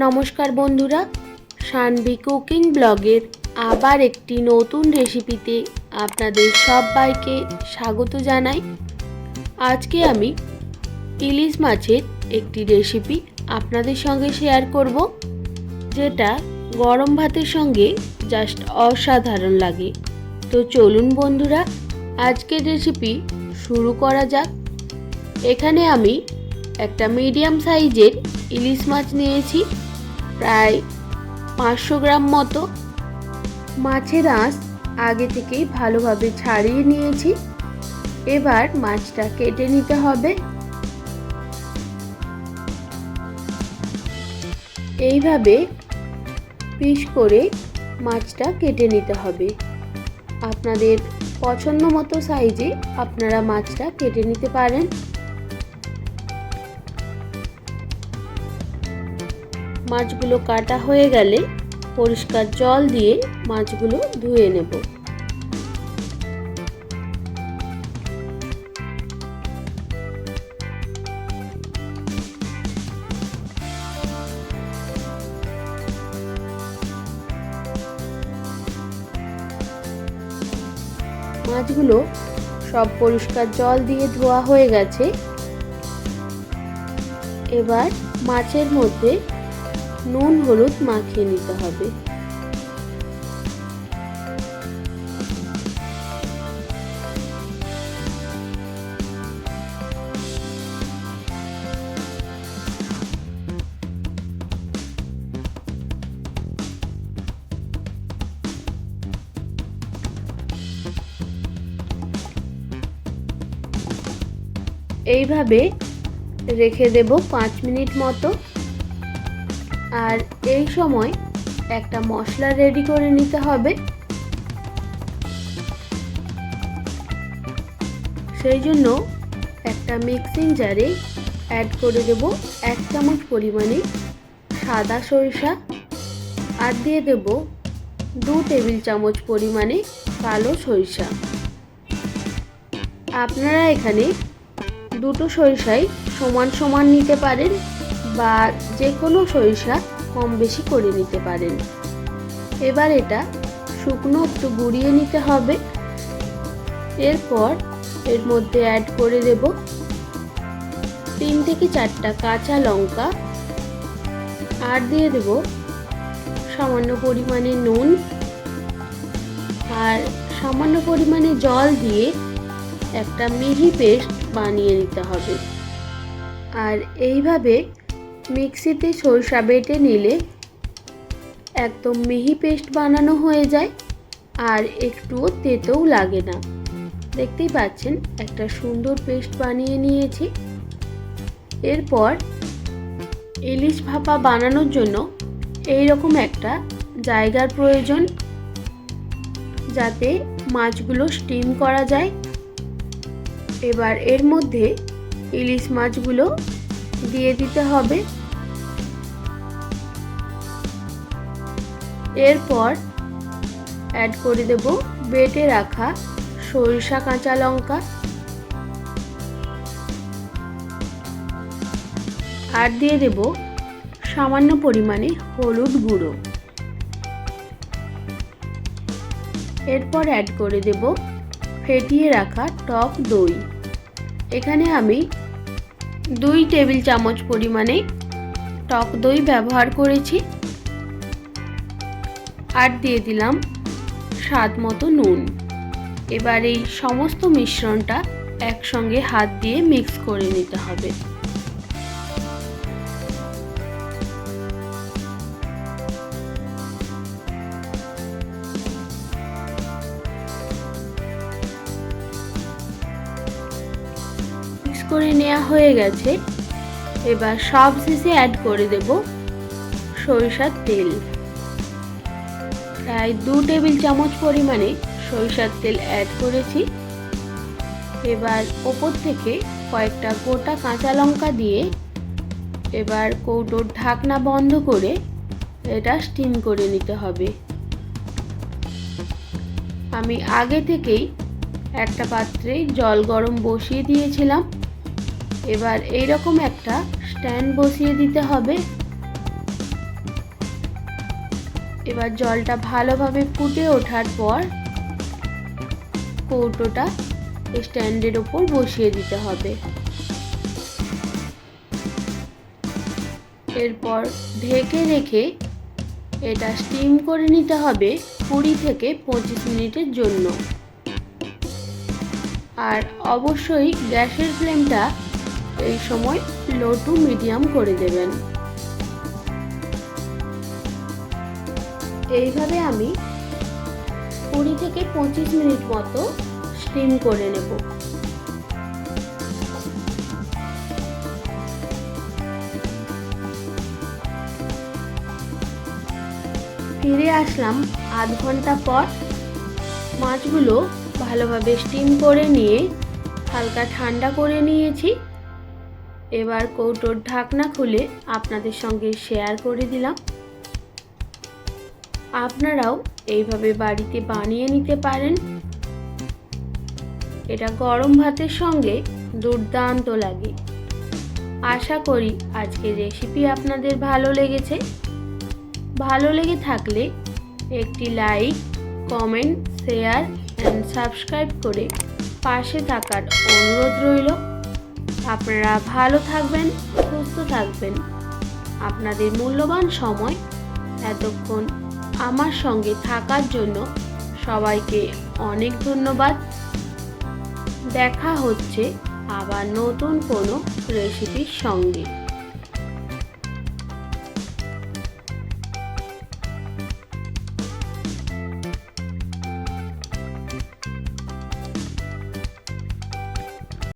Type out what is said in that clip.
নমস্কার বন্ধুরা সানভি কুকিং ব্লগের আবার একটি নতুন রেসিপিতে আপনাদের সবাইকে স্বাগত জানাই। আজকে আমি ইলিশ মাছের একটি রেসিপি আপনাদের সঙ্গে শেয়ার করব, যেটা গরম ভাতের সঙ্গে জাস্ট অসাধারণ লাগে। তো চলুন বন্ধুরা, আজকের রেসিপি শুরু করা যাক। এখানে আমি একটা মিডিয়াম সাইজের ইলিশ মাছ নিয়েছি, প্রায় পাঁচশো গ্রাম মতো। মাছের আঁশ আগে থেকেই ভালোভাবে ছাড়িয়ে নিয়েছি। এবার মাছটা কেটে নিতে হবে। এইভাবে পিস করে মাছটা কেটে নিতে হবে। আপনাদের পছন্দ মতো সাইজে আপনারা মাছটা কেটে নিতে পারেন। মাছগুলো কাটা হয়ে গেলে পরিষ্কার জল দিয়ে মাছগুলো ধুয়ে নেব। মাছগুলো সব পরিষ্কার জল দিয়ে ধোয়া হয়ে গেছে। এবার মাছের মধ্যে নুন হলুদ মাখিয়ে নিতে হবে। এইভাবে রেখে দেব পাঁচ মিনিট মতো। আর এই সময় একটা মশলা রেডি করে নিতে হবে। সেই জন্য একটা মিক্সিং জারে অ্যাড করে দেব এক চামচ পরিমাণে সাদা সরিষা আর দিয়ে দেব দু টেবিল চামচ পরিমাণে কালো সরিষা। আপনারা এখানে দুটো সরিষাই সমান সমান নিতে পারেন। বা যে কোনো সরিষা কম বেশি করে নিতে পারেন। এবার এটা শুকনো একটু গুঁড়িয়ে নিতে হবে। এরপর এর মধ্যে অ্যাড করে দেব তিন থেকে চারটা কাঁচা লঙ্কা। আর দিয়ে দেব সামান্য পরিমাণে নুন। আর সামান্য পরিমাণে জল দিয়ে একটা মিহি পেস্ট বানিয়ে নিতে হবে। আর এইভাবে মিক্সিতে সরষা বেটে নিলে একদম মিহি পেস্ট বানানো হয়ে যায় আর একটুও তেতেও লাগে না। দেখতেই পাচ্ছেন, একটা সুন্দর পেস্ট বানিয়ে নিয়েছি। এরপর ইলিশ ভাপা বানানোর জন্য এই রকম একটা জায়গার প্রয়োজন যাতে মাছগুলো স্টিম করা যায়। এবার এর মধ্যে ইলিশ মাছগুলো দিয়ে দিতে হবে। এরপর অ্যাড করে দেব বেটে রাখা সরিষা, কাঁচা লঙ্কা। আর দিয়ে দেব সামান্য পরিমাণে হলুদ গুঁড়ো। এরপর অ্যাড করে দেব ফেটিয়ে রাখা টক দই। এখানে আমি দুই টেবিল চামচ পরিমাণে টক দই ব্যবহার করেছি। আর দিয়ে দিলাম স্বাদ মতো নুন। এবার এই সমস্ত মিশ্রণটা একসঙ্গে হাত দিয়ে মিক্স করে নিতে হবে। মিক্স করে নেওয়া হয়ে গেছে। এবার সব শেষে অ্যাড করে দেব সরিষার তেল। প্রায় দু টেবিল চামচ পরিমাণে সরিষার তেল অ্যাড করেছি। এবার ওপর থেকে কয়েকটা গোটা কাঁচা লঙ্কা দিয়ে এবার কৌটোর ঢাকনা বন্ধ করে এটা স্টিম করে নিতে হবে। আমি আগে থেকেই একটা পাত্রে জল গরম বসিয়ে দিয়েছিলাম। এবার এই রকম একটা স্ট্যান্ড বসিয়ে দিতে হবে। এবার জলটা ভালোভাবে ফুটে ওঠার পর কৌটোটা স্ট্যান্ডের ওপর বসিয়ে দিতে হবে। এরপর ঢেকে রেখে এটা স্টিম করে নিতে হবে কুড়ি থেকে পঁচিশ মিনিটের জন্য। আর অবশ্যই গ্যাসের ফ্লেমটা এই সময় লো টু মিডিয়াম করে দেবেন। এইভাবে আমি কুড়ি থেকে পঁচিশ মিনিট মতো স্টিম করে নেব। ফিরে আসলাম আধ ঘণ্টা পর মাছগুলো ভালোভাবে স্টিম করে নিয়ে হালকা ঠান্ডা করে নিয়েছি। এবার কৌটোর ঢাকনা খুলে আপনাদের সঙ্গে শেয়ার করে দিলাম। আপনারাও এইভাবে বাড়িতে বানিয়ে নিতে পারেন। এটা গরম ভাতের সঙ্গে দুর্দান্ত লাগে। আশা করি আজকের রেসিপি আপনাদের ভালো লেগেছে। ভালো লেগে থাকলে একটি like, comment, share and subscribe করে পাশে থাকার অনুরোধ রইল। আপনারা ভালো থাকবেন, সুস্থ থাকবেন। আপনাদের মূল্যবান সময় এতক্ষণ আমার সঙ্গে থাকার জন্য সবাইকে অনেক ধন্যবাদ। দেখা হচ্ছে আবার নতুন কোনো রেসিপির সঙ্গে।